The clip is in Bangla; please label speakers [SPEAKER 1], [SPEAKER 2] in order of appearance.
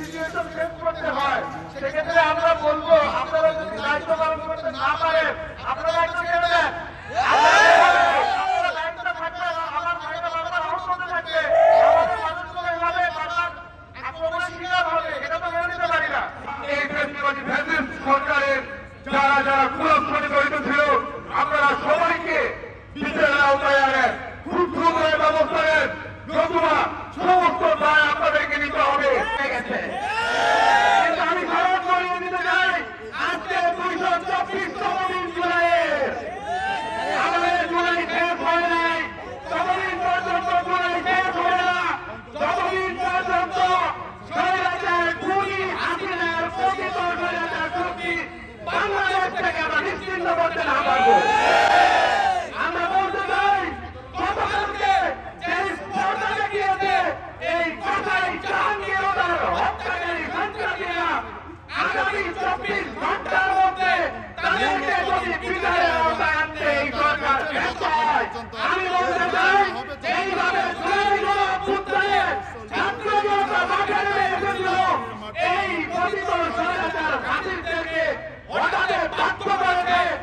[SPEAKER 1] প্রতিনিয়ত ফেস করতে হয়, সেক্ষেত্রে আমরা বলব, আপনারা যদি দায়িত্ব পালন করতে না পারেন, আপনারা
[SPEAKER 2] একটু কেটে যারা যারা কুলক্ষণে জড়িত ছিল, আপনারা সবাইকে বিচারের আওতায় চব্বিশ ঘণ্টার মধ্যে তাদেরকে যদি বিচারের আওতায় আনতে এই সরকার ব্যর্থ হয়